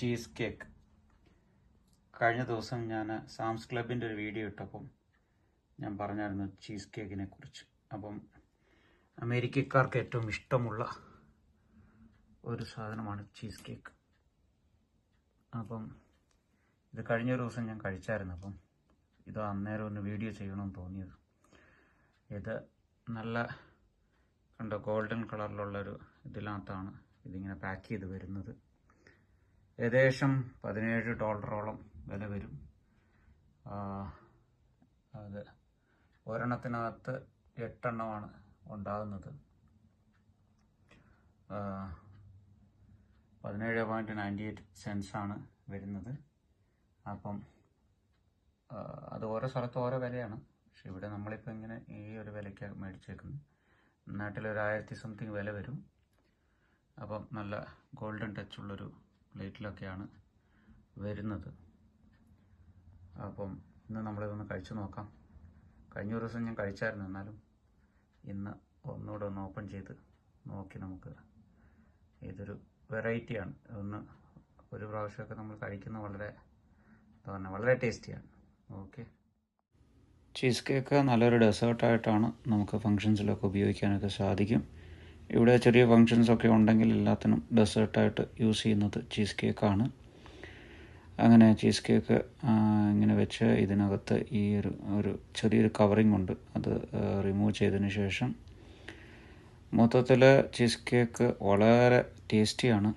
Cheese cake. കഴിഞ്ഞ ദിവസം ഞാൻ സാംസ് ക്ലബിന്റെ ഒരു വീഡിയോ ഇട്ടപ്പം ഞാൻ പറഞ്ഞായിരുന്നു ചീസ് കേക്കിനെ കുറിച്ച്. അപ്പം അമേരിക്കക്കാർക്ക് ഏറ്റവും ഇഷ്ടമുള്ള ഒരു സാധനമാണ് ചീസ് കേക്ക്. അപ്പം ഇത് കഴിഞ്ഞ ദിവസം ഞാൻ കഴിച്ചായിരുന്നു. അപ്പം ഇത് അന്നേരം ഒന്ന് വീഡിയോ ചെയ്യണമെന്ന് തോന്നിയത്. ഇത് നല്ല കണ്ട ഗോൾഡൻ കളറിലുള്ളൊരു ഇതിനകത്താണ് ഇതിങ്ങനെ പാക്ക് ചെയ്ത് വരുന്നത്. ഏകദേശം പതിനേഴ് ഡോളറോളം വില വരും. അത് ഒരെണ്ണത്തിനകത്ത് എട്ടെണ്ണമാണ് ഉണ്ടാകുന്നത്. പതിനേഴ് പോയിന്റ് നയന്റി എയ്റ്റ് സെൻസാണ് വരുന്നത്. അപ്പം അത് ഓരോ സ്ഥലത്ത് ഓരോ വിലയാണ്. പക്ഷെ ഇവിടെ നമ്മളിപ്പോൾ ഇങ്ങനെ ഈ ഒരു വിലയ്ക്ക് മേടിച്ചേക്കുന്നത് നാട്ടിലൊരു ആയിരത്തി സംതിങ് വില വരും. അപ്പം നല്ല ഗോൾഡൻ ടച്ചുള്ളൊരു പ്ലേറ്റിലൊക്കെയാണ് വരുന്നത്. അപ്പം ഇന്ന് നമ്മളിതൊന്ന് കഴിച്ചു നോക്കാം. കഴിഞ്ഞ ദിവസം ഞാൻ കഴിച്ചായിരുന്നു. എന്നാലും ഇന്ന് ഒന്നുകൂടെ ഒന്ന് ഓപ്പൺ ചെയ്ത് നോക്കി നമുക്ക് ഇതൊരു വെറൈറ്റിയാണ്. ഒന്ന് ഒരു പ്രാവശ്യമൊക്കെ നമ്മൾ കഴിക്കുന്ന വളരെ പറയുക വളരെ ടേസ്റ്റിയാണ്. ഓക്കെ. ചീസ് കേക്ക് നല്ലൊരു ഡെസേർട്ടായിട്ടാണ് നമുക്ക് ഫങ്ഷൻസിലൊക്കെ ഉപയോഗിക്കാനൊക്കെ സാധിക്കും. ഇവിടെ ചെറിയ ഫങ്ഷൻസ് ഫങ്ഷൻസൊക്കെ ഉണ്ടെങ്കിൽ എല്ലാത്തിനും ഡെസേർട്ടായിട്ട് യൂസ് ചെയ്യുന്നത് ചീസ് കേക്കാണ് അങ്ങനെ ചീസ് കേക്ക് ഇങ്ങനെ വെച്ച് ഇതിനകത്ത് ഈ ഒരു ഒരു ചെറിയൊരു കവറിങ് ഉണ്ട്. അത് റിമൂവ് ചെയ്തതിന് ശേഷം മൊത്തത്തിൽ ചീസ് കേക്ക് വളരെ ടേസ്റ്റിയാണ്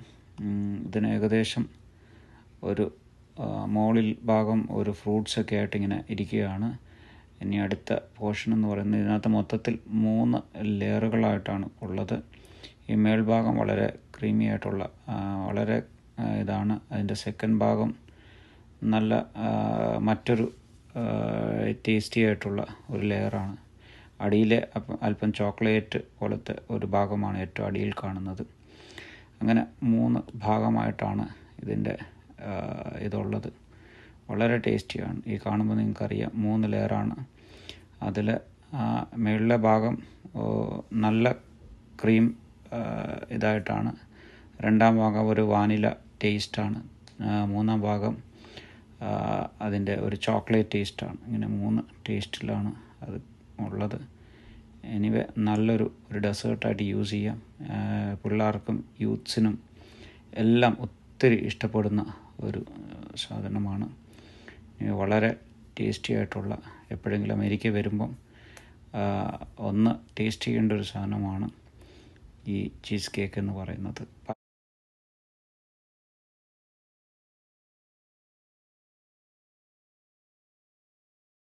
ഇതിന് ഏകദേശം ഒരു മോളിൽ ഭാഗം ഒരു ഫ്രൂട്ട്സൊക്കെ ആയിട്ട് ഇങ്ങനെ ഇരിക്കുകയാണ്. ഇനി അടുത്ത പോർഷൻ എന്ന് പറയുന്നത് ഇതിനകത്ത് മൊത്തത്തിൽ മൂന്ന് ലെയറുകളായിട്ടാണ് ഉള്ളത്. ഈ മേൽഭാഗം വളരെ ക്രീമി ആയിട്ടുള്ള വളരെ ഇതാണ്. അതിന്റെ സെക്കൻഡ് ഭാഗം നല്ല മറ്റൊരു ടേസ്റ്റി ആയിട്ടുള്ള ഒരു ലെയറാണ് അടിയിലെ അല്പം- ചോക്ലേറ്റ് പോലത്തെ ഒരു ഭാഗമാണ് ഏറ്റവും അടിയിൽ കാണുന്നത്. അങ്ങനെ മൂന്ന് ഭാഗമായിട്ടാണ് ഇതിന്റെ ഇതുള്ളത്. വളരെ ടേസ്റ്റിയാണ്. ഈ കാണുമ്പോൾ നിങ്ങൾക്കറിയാം മൂന്ന് ലെയറാണ്. അതിൽ മുകളിലെ ഭാഗം നല്ല ക്രീം ഇതായിട്ടാണ്. രണ്ടാം ഭാഗം ഒരു വാനില ടേസ്റ്റാണ്. മൂന്നാം ഭാഗം അതിന്റെ ഒരു ചോക്ലേറ്റ് ടേസ്റ്റാണ്. ഇങ്ങനെ മൂന്ന് ടേസ്റ്റിലാണ് അത് ഉള്ളത്. എനിവേ നല്ലൊരു ഒരു ഡെസേർട്ടായിട്ട് യൂസ് ചെയ്യാം. പിള്ളേർക്കും യൂത്ത്സിനും എല്ലാം ഒത്തിരി ഇഷ്ടപ്പെടുന്ന ഒരു സാധനമാണ്. വളരെ ടേസ്റ്റി ആയിട്ടുള്ള എപ്പോഴെങ്കിലും അമേരിക്ക വരുമ്പം ഒന്ന് ടേസ്റ്റ് ചെയ്യേണ്ട ഒരു സാധനമാണ് ഈ ചീസ് കേക്ക് എന്ന് പറയുന്നത്.